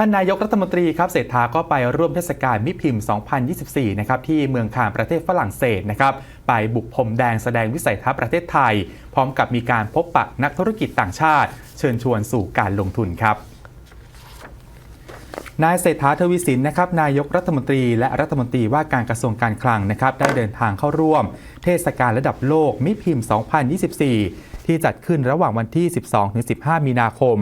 ท่านนายกรัฐมนตรีครับเศรษฐาก็ไปร่วมเทศกาลมิพิมพ์ 2024 นะครับที่เมืองคานประเทศฝรั่งเศสนะครับไปบุกพรมแดงแสดงวิสัยทัศน์ประเทศไทย พร้อมกับมีการพบปะนักธุรกิจต่างชาติ เชิญชวนสู่การลงทุนครับ นายเศรษฐาทวีสินนะครับนายกรัฐมนตรีและรัฐมนตรีว่าการกระทรวงการคลังนะครับได้เดินทางเข้าร่วม เทศกาลระดับโลกมิพิมพ์ 2024 ที่จัดขึ้นระหว่างวันที่ 12-15 มีนาคม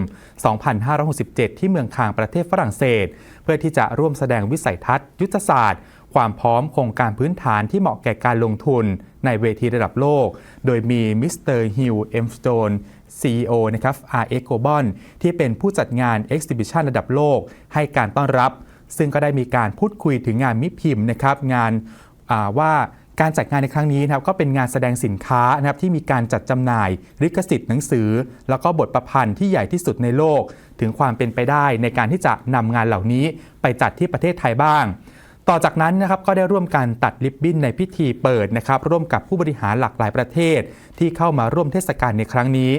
2567 ที่เมืองคางประเทศฝรั่งเศส เพื่อที่จะร่วมแสดงวิสัยทัศน์ ยุทธศาสตร์ ความพร้อมโครงการพื้นฐานที่เหมาะแก่การลงทุนในเวทีระดับโลก โดยมีมิสเตอร์ฮิวเอ็มสโตน CEO นะครับ RX Global ที่เป็นผู้จัดงาน Exhibition ระดับโลก ให้การต้อนรับ ซึ่งก็ได้มีการพูดคุยถึงงานมิพิมพ์นะครับงานาว่าการจัดงานในครั้งนี้นะครับก็เป็นงานแสดงสินค้านะครับที่มีการจัดจำหน่ายลิขสิทธิ์หนังสือ แล้วก็บทประพันธ์ที่ใหญ่ที่สุดในโลก ถึงความเป็นไปได้ในการที่จะนำงานเหล่านี้ไปจัดที่ประเทศไทยบ้าง ต่อจากนั้นนะครับก็ได้ร่วมกันตัดริบบิ้นในพิธีเปิดนะครับร่วมกับผู้บริหารหลากหลายประเทศ ที่เข้ามาร่วมเทศกาลในครั้งนี้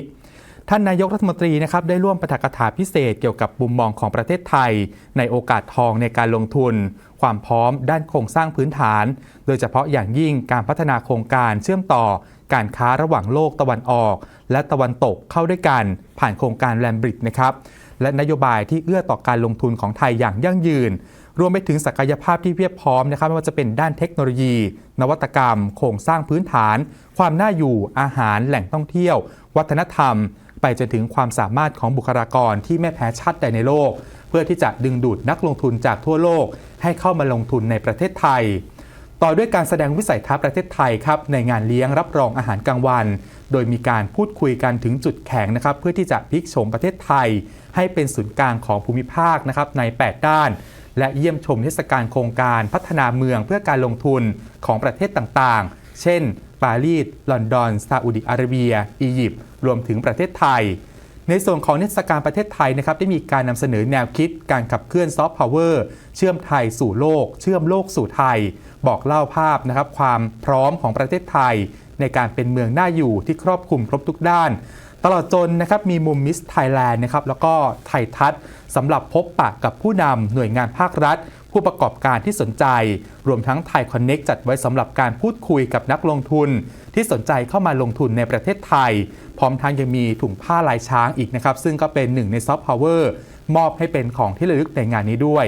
ท่านนายกรัฐมนตรีนะครับได้ร่วมปาฐกถาพิเศษเกี่ยวกับมุมมองของประเทศไทย ในโอกาสทองในการลงทุน ความพร้อมด้านโครงสร้างพื้นฐาน โดยเฉพาะอย่างยิ่งการพัฒนาโครงการเชื่อมต่อ การค้าระหว่างโลกตะวันออก และตะวันตกเข้าด้วยกัน ผ่านโครงการแลมบริดนะครับและนโยบายที่เอื้อต่อการลงทุนของไทยอย่างยั่งยืน รวมไปถึงศักยภาพที่เพียบพร้อมนะครับไม่ว่าจะเป็นด้านเทคโนโลยี นวัตกรรม โครงสร้างพื้นฐาน ความน่าอยู่อาหารแหล่งท่องเที่ยว วัฒนธรรม ไปจนถึงความสามารถของบุคลากรที่ไม่แพ้ชาติใดในโลก เพื่อที่จะดึงดูดนักลงทุนจากทั่วโลก ให้เข้ามาลงทุนในประเทศไทย ต่อด้วยการแสดงวิสัยทัศน์ประเทศไทยครับในงานเลี้ยงรับรองอาหารกลางวันโดยมีการพูดคุยกันถึงจุดแข็งนะครับ เพื่อที่จะพลิกโฉมประเทศไทย ให้เป็นศูนย์กลางของภูมิภาคนะครับใน 8 ด้าน และเยี่ยมชมเทศกาลโครงการพัฒนาเมืองเพื่อการลงทุนของประเทศต่างๆ เช่น ปารีส ลอนดอน ซาอุดิอาระเบีย อียิปต์ รวมถึงประเทศไทย ในส่วนของเทศกาลประเทศไทยนะครับได้มีการนำเสนอแนวคิดการขับเคลื่อนซอฟต์พาวเวอร์เชื่อมไทยสู่โลก เชื่อมโลกสู่ไทย บอกเล่าภาพนะครับความพร้อมของประเทศไทย ในการเป็นเมืองน่าอยู่ที่ครอบคลุมครบทุกด้าน ตลอดจนนะครับมีมุมมิสไทยแลนด์นะครับแล้วก็ไทยทัศน์สำหรับพบปะกับผู้นำหน่วยงานภาครัฐ ผู้ประกอบการที่สนใจ รวมทั้งไทยคอนเน็กจัดไว้สำหรับการพูดคุยกับนักลงทุน ที่สนใจเข้ามาลงทุนในประเทศไทย พร้อมทั้งยังมีถุงผ้าลายช้างอีกนะครับซึ่งก็เป็นหนึ่งในซอฟต์พาวเวอร์มอบให้เป็นของที่ระลึกในงานนี้ด้วย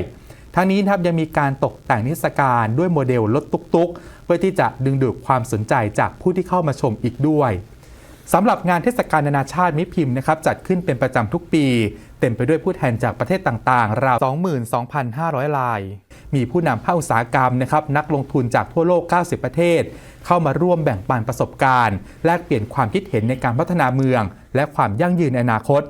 ทั้งนี้นะครับยังมีการตกแต่งนิทรรศการด้วยโมเดลรถตุ๊กๆ เพื่อที่จะดึงดูดความสนใจจากผู้ที่เข้ามาชมอีกด้วย สำหรับงานเทศกาลนานาชาติมิพิมพ์นะครับจัดขึ้นเป็นประจำทุกปี เต็มไปด้วยผู้แทนจากประเทศต่างๆ ราว 22,500 ราย มีผู้นำภาคอุตสาหกรรมนะครับนักลงทุนจากทั่วโลก 90 ประเทศ เข้ามาร่วมแบ่งปันประสบการณ์ แลกเปลี่ยนความคิดเห็นในการพัฒนาเมือง และความยั่งยืนในอนาคต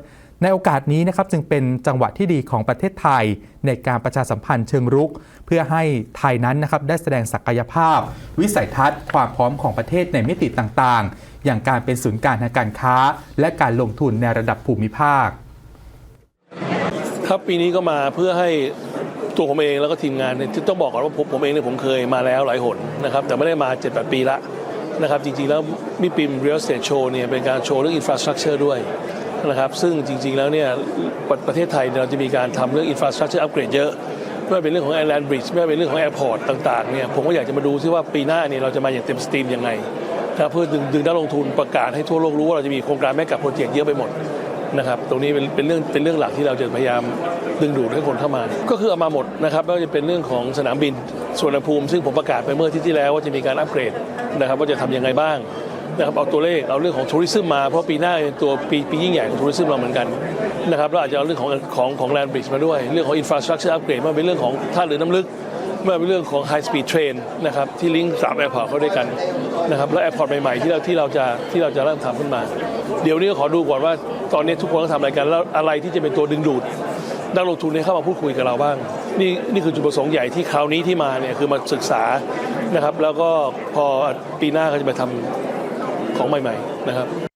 ในโอกาสนี้นะครับจึงเป็นจังหวะที่ดีของประเทศไทย ในการประชาสัมพันธ์เชิงรุก เพื่อให้ไทยนั้นนะครับได้แสดงศักยภาพ วิสัยทัศน์ ความพร้อมของประเทศในมิติต่างๆ อย่างการเป็นศูนย์กลางทางการค้า และการลงทุนในระดับภูมิภาค ครับปีนี้ก็มาเพื่อให้ตัวผมเองแล้วก็ทีมงานเนี่ยต้องบอกก่อนว่าผมผมเองเนี่ยผมเคยมาแล้วหลายหนนะครับแต่ไม่ได้มา7จ็ดปีละนะครับจริงๆแล้วมิปิม Real Estate Show เนี่ยเป็นการโชว์เรื่อง Infrastructure ด้วย นะครับซึ่งจริงๆแล้วเนี่ยประประเทศไทยเราจะมีการทำเรื่อง Infrastructure Upgrade เยอะไม่ว่าเป็นเรื่องของ Airland Bridge ไม่ว่าเป็นเรื่องของ Airport ต่างๆเนี่ยผมก็อยากจะมาดูซิว่าปีหน้าเนี่ยเราจะมาอย่างเต็มสตรีมยังไงนะครับเพื่อดึงดึงนักลงทุนประกาศให้ทั่วโลกรู้ว่าเราจะมีโครงการแม่กับโปรเจกต์เยอะไปหมดนะครับตรงนี้เป็นเป็นเรื่องเป็นเรื่องหลักที่เราจะพยายามดึงดูดให้คนเข้ามา ก็คือเอามาหมดนะครับไม่ว่าจะเป็นเรื่องของสนามบินสวนภูมิ ซึ่งผมประกาศไปเมื่ออาที่ที่แล้วว่าจะมีการอัปเกรดนะครับว่าจะทำยังไงบ้าง นะครับเอาตัวเลขเอาเรื่องของทัวริซึมมาเพราะปีหน้าเป็นตัวปีปียิ่งใหญ่ของทัวริซึมเราเหมือนกันนะครับเราอาจจะเอาเรื่องของของของแลนด์บริดจ์มาด้วย เรื่องของอินฟราสตรักเจอร์อัปเกรดมาเป็นเรื่องของท่าเรือน้ำลึกมาเป็นเรื่องของ High Speed Train นะครับที่ลิงก์สามแอร์พอร์ตเข้าด้วยกันนะครับและแอร์พอร์ตใหม่ๆที่เราที่เราจะที่เราจะเริ่มทำขึ้นมา เดี๋ยวนี้ก็ขอดูก่อนว่าตอนนี้ทุกคนต้องทำอะไรกันแล้วอะไรที่จะเป็นตัวดึงดูดนักลงทุนให้เข้ามาพูดคุยกับเราบ้าง นี่นี่คือจุดประสงค์ใหญ่ที่คราวนี้ที่มาเนี่ยคือมาศึกษานะครับแล้วก็พอปีหน้าก็จะไปทำ ของใหม่ ๆ นะครับ